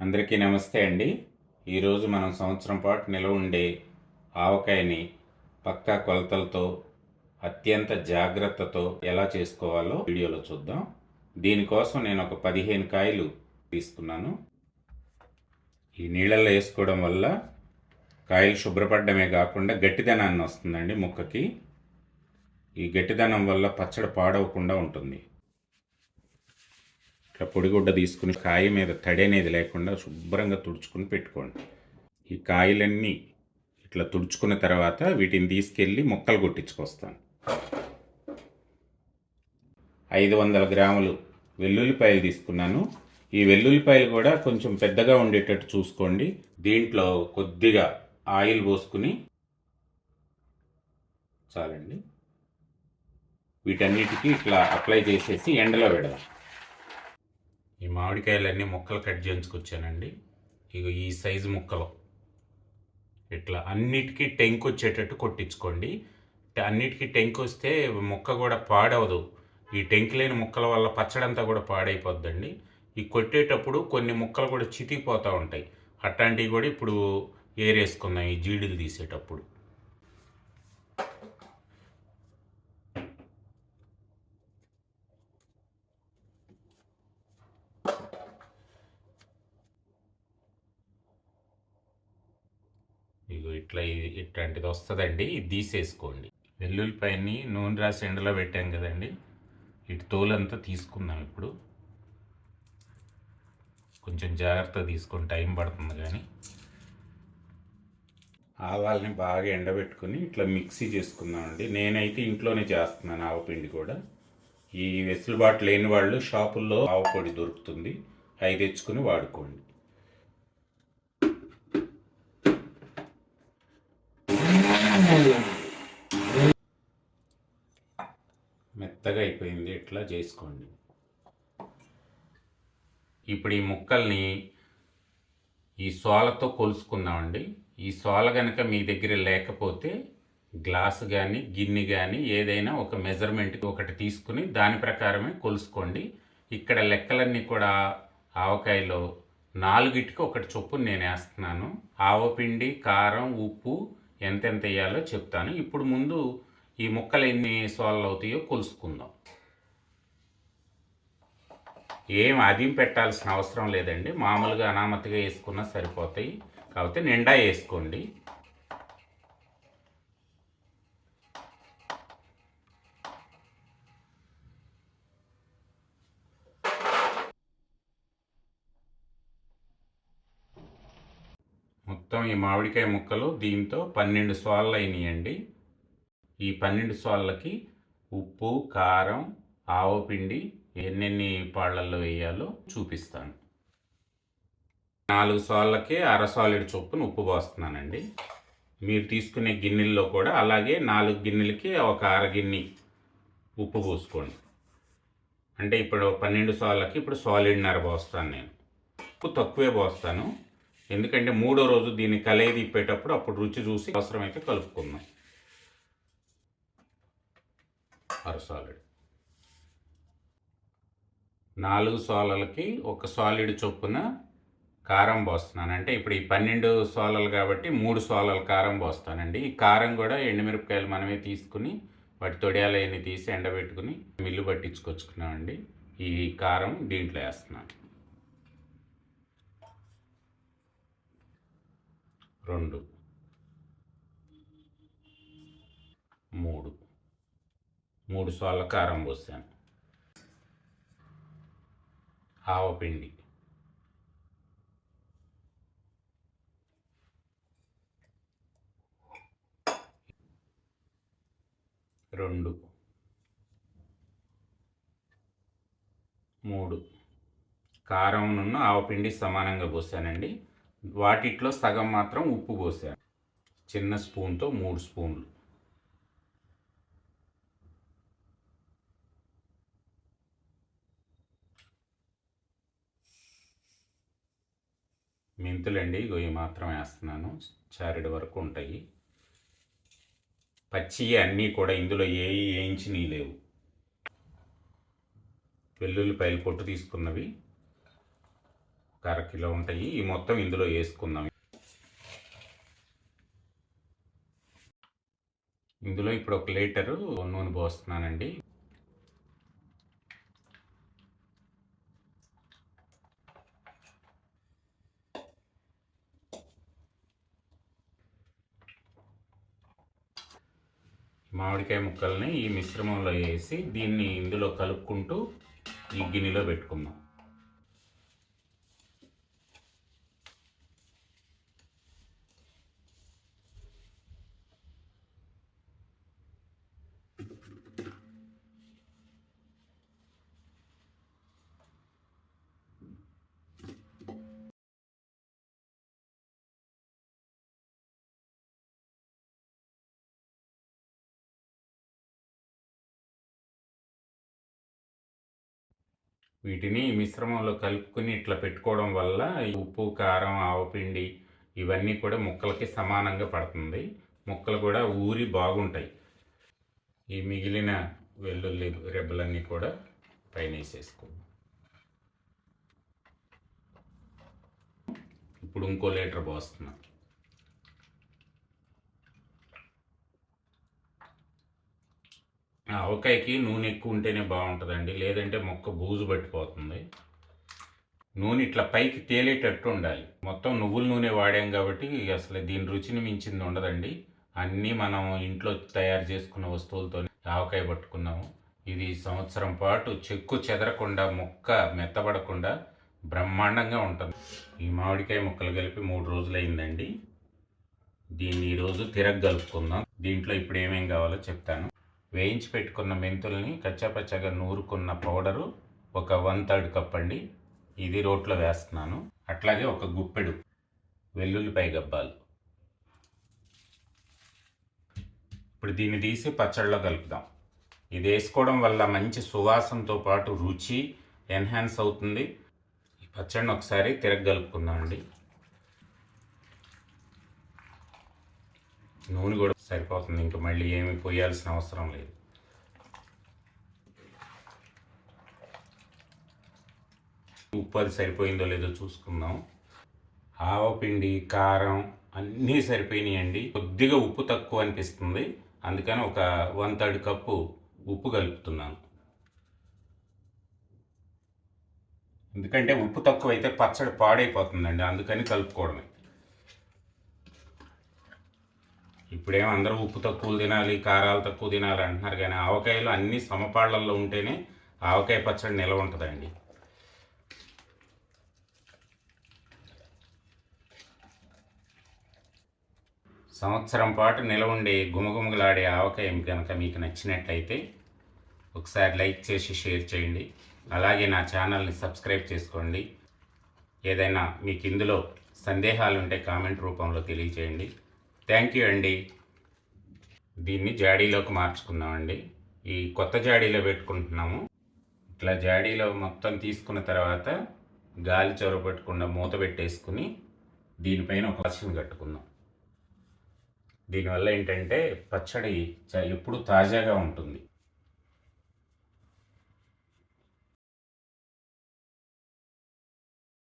అందరికీ నమస్తే అండి. ఈరోజు మనం సంవత్సరం పాటు నిలవ ఉండే ఆవకాయని పక్కా కొలతలతో అత్యంత జాగ్రత్తతో ఎలా చేసుకోవాలో వీడియోలో చూద్దాం. దీనికోసం నేను ఒక పదిహేను కాయలు తీసుకున్నాను. ఈ నీళ్ళల్లో వేసుకోవడం వల్ల కాయలు శుభ్రపడమే కాకుండా గట్టిదనాన్ని వస్తుందండి ముక్కకి. ఈ గట్టిదనం వల్ల పచ్చడి పాడవకుండా ఉంటుంది. ఇట్లా పొడిగుడ్డ తీసుకుని కాయ మీద తడి అనేది లేకుండా శుభ్రంగా తుడుచుకుని పెట్టుకోండి. ఈ కాయలన్నీ ఇట్లా తుడుచుకున్న తర్వాత వీటిని తీసుకెళ్ళి ముక్కలు కొట్టించుకొస్తాను. ఐదు వందల గ్రాములు వెల్లుల్లిపాయలు తీసుకున్నాను. ఈ వెల్లుల్లిపాయలు కూడా కొంచెం పెద్దగా ఉండేటట్టు చూసుకోండి. దీంట్లో కొద్దిగా ఆయిల్ పోసుకుని చాలండి. వీటన్నిటికీ ఇట్లా అప్లై చేసేసి ఎండలో పెడదాం. ఈ మామిడికాయలన్నీ ముక్కలు కట్ చేయించుకొచ్చానండి. ఇక ఈ సైజు ముక్కలు. ఇట్లా అన్నిటికీ టెంక్ వచ్చేటట్టు కొట్టించుకోండి. అన్నిటికీ టెంక్ వస్తే ముక్క కూడా పాడవదు. ఈ టెంక్ లేని ముక్కల వల్ల పచ్చడంతా కూడా పాడైపోద్దండి. ఈ కొట్టేటప్పుడు కొన్ని ముక్కలు కూడా చితికిపోతూ ఉంటాయి. అట్లాంటివి కూడా ఇప్పుడు ఏరేసుకుందాం ఈ జీడీలు తీసేటప్పుడు. ఇట్లా ఇట్లాంటిది వస్తుందండి ఇది తీసేసుకోండి. వెల్లుల్లిపాయని నూనె రాసి ఎండలో పెట్టాం కదండి ఇటు తోలంతా తీసుకుందాం ఇప్పుడు. కొంచెం జాగ్రత్త తీసుకొని టైం పడుతుంది కానీ. ఆవాల్ని బాగా ఎండబెట్టుకుని ఇట్లా మిక్సీ చేసుకుందామండి. నేనైతే ఇంట్లోనే చేస్తున్నాను ఆవపిండి కూడా. ఈ వెసులుబాటు లేని వాళ్ళు షాపుల్లో ఆవపొడి దొరుకుతుంది అవి తెచ్చుకుని వాడుకోండి. మెత్తగా అయిపోయింది. ఇట్లా చేసుకోండి? ఇప్పుడు ఈ ముక్కల్ని ఈ సోలతో కొలుసుకుందామండి. ఈ సోల కనుక మీ దగ్గర లేకపోతే గ్లాస్ కానీ గిన్నె కానీ ఏదైనా ఒక మెజర్మెంట్కి ఒకటి తీసుకుని దాని ప్రకారమే కొలుసుకోండి. ఇక్కడ లెక్కలన్నీ కూడా ఆవకాయలో నాలుగిటికి ఒకటి చొప్పున నేను వేస్తున్నాను ఆవపిండి కారం ఉప్పు ఎంతెంత వేయాలో చెప్తాను. ఇప్పుడు ముందు ఈ ముక్కలు ఎన్ని సాల్వ్ అవుతాయో కొలుసుకుందాం. ఏం అదిం పెట్టాల్సిన అవసరం లేదండి. మామూలుగా అనామతిగా వేసుకున్నా సరిపోతాయి. కాకపోతే నిండా వేసుకోండి. మొత్తం ఈ మామిడికాయ ముక్కలు దీంతో పన్నెండు సోళ్ళు అయినాయండి. ఈ పన్నెండు సోళ్ళకి ఉప్పు కారం ఆవపిండి ఎన్నెన్ని పాళ్ళల్లో వేయాలో చూపిస్తాను. నాలుగు సార్లకి అర సాలిడ్ చొప్పున ఉప్పు పోస్తున్నానండి. మీరు తీసుకునే గిన్నెల్లో కూడా అలాగే నాలుగు గిన్నెలకి ఒక అర గిన్నె ఉప్పు పోసుకోండి. అంటే ఇప్పుడు పన్నెండు సార్లకి ఇప్పుడు సాలిడ్నర పోస్తాను నేను. ఉప్పు తక్కువే పోస్తాను. ఎందుకంటే మూడో రోజు దీన్ని కలయి తిప్పేటప్పుడు అప్పుడు రుచి చూసి అవసరమైతే కలుపుకుందాం. అర సాలిడ్ నాలుగు సోలలకి ఒక సాలిడ్ చొప్పున కారం పోస్తున్నాను. అంటే ఇప్పుడు ఈ పన్నెండు సోలలు కాబట్టి మూడు సోలలు కారం పోస్తానండి. ఈ కారం కూడా ఎండుమిరపకాయలు మనమే తీసుకుని వాటి తొడియాలన్నీ తీసి ఎండబెట్టుకుని మిల్లు పట్టించుకొచ్చుకున్నామండి. ఈ కారం దీంట్లో వేస్తున్నాను. రెండు. మూడు. మూడు సోళ్ళ కారం పోసాను. ఆవపిండి. రెండు. మూడు. కారం నున్న ఆవపిండి సమానంగా పోసానండి. వాటిట్లో సగం మాత్రం ఉప్పు పోసాను. చిన్న స్పూన్తో మూడు స్పూన్లు. మెంతులండి ఇవి మాత్రం వేస్తున్నాను. చారెడు వరకు ఉంటాయి. పచ్చి అన్నీ కూడా ఇందులో ఏ వేయించినవి లేవు. వెల్లుల్లిపాయలు పొట్టు తీసుకున్నవి. ఒక అర కిలో ఉంటాయి. ఈ మొత్తం ఇందులో వేసుకుందాం. ఇందులో ఇప్పుడు ఒక లీటరు నూనె పోస్తున్నానండి. మామిడికాయ ముక్కల్ని ఈ మిశ్రమంలో వేసి దీన్ని ఇందులో కలుపుకుంటూ ఈ గిన్నెలో పెట్టుకుందాం. వీటిని మిశ్రమంలో కలుపుకొని ఇట్లా పెట్టుకోవడం వల్ల ఈ ఉప్పు కారం ఆవపిండి ఇవన్నీ కూడా ముక్కలకి సమానంగా పడుతుంది. ముక్కలు కూడా ఊరి బాగుంటాయి. ఈ మిగిలిన వెల్లుల్లి రెబ్బలన్నీ కూడా పైన వేసేసుకో. ఇప్పుడు ఇంకో లీటర్ పోస్తున్నాను ఆవకాయకి నూనె ఎక్కువ ఉంటేనే బాగుంటుందండి. లేదంటే మొక్క బూజు పట్టిపోతుంది. నూనె ఇట్లా పైకి తేలేటట్టు ఉండాలి. మొత్తం నువ్వుల నూనె వాడాం కాబట్టి అసలు దీని రుచిని మించింది ఉండదండి. అన్నీ మనం ఇంట్లో తయారు చేసుకున్న వస్తువులతో ఆవకాయ పట్టుకున్నాము. ఇది సంవత్సరం పాటు చెక్కు చెదరకుండా మొక్క మెత్తబడకుండా బ్రహ్మాండంగా ఉంటుంది. ఈ మామిడికాయ ముక్కలు కలిపి మూడు రోజులు అయిందండి దీన్ని ఈరోజు తిరగలుపుకుందాం దీంట్లో ఇప్పుడు ఏమేం కావాలో చెప్తాను. వేయించి పెట్టుకున్న మెంతుల్ని కచ్చాపచ్చగా నూరుకున్న పౌడరు ఒక వన్ థర్డ్ కప్ అండి. ఇది రోట్లో వేస్తున్నాను. అట్లాగే ఒక గుప్పెడు వెల్లుల్లిపాయ గబ్బాలు. ఇప్పుడు దీన్ని తీసి పచ్చళ్ళలో కలుపుదాం. ఇది వేసుకోవడం వల్ల మంచి సువాసనతో పాటు రుచి ఎన్హాన్స్ అవుతుంది. ఈ పచ్చడిని ఒకసారి తిరగలుపుకుందాం అండి నూనె కూడా సరిపోతుంది. ఇంకా మళ్ళీ ఏమి పోయాల్సిన అవసరం లేదు. ఉప్పు అది సరిపోయిందో లేదో చూసుకుందాం. ఆవపిండి కారం అన్నీ సరిపోయినాయండి. కొద్దిగా ఉప్పు తక్కువ అనిపిస్తుంది. అందుకని ఒక వన్ థర్డ్ కప్పు ఉప్పు కలుపుతున్నాను. ఎందుకంటే ఉప్పు తక్కువ అయితే పచ్చడి పాడైపోతుందండి. అందుకని కలుపుకోవడమే. ఇప్పుడేం అందరూ ఉప్పు తక్కువ తినాలి కారాలు తక్కువ తినాలి అంటున్నారు కానీ ఆవకాయలు అన్ని సమపాళ్ళల్లో ఉంటేనే ఆవకాయ పచ్చడి నిలవ ఉంటుందండి. సంవత్సరం పాటు నిలవ ఉండే గుమగుమగలాడే ఆవకాయ కనుక మీకు నచ్చినట్లయితే ఒకసారి లైక్ చేసి షేర్ చేయండి. అలాగే నా ఛానల్ని సబ్స్క్రైబ్ చేసుకోండి. ఏదైనా మీకు ఇందులో సందేహాలు ఉంటే కామెంట్ రూపంలో తెలియచేయండి థ్యాంక్ యూ అండి. దీన్ని జాడీలోకి మార్చుకుందామండి. ఈ కొత్త జాడీలో పెట్టుకుంటున్నాము. ఇట్లా జాడీలో మొత్తం తీసుకున్న తర్వాత గాలి చొరబెట్టకుండా మూత పెట్టేసుకుని దీనిపైన ఒక వర్షం కట్టుకుందాం. దీనివల్ల ఏంటంటే పచ్చడి ఎప్పుడు తాజాగా ఉంటుంది.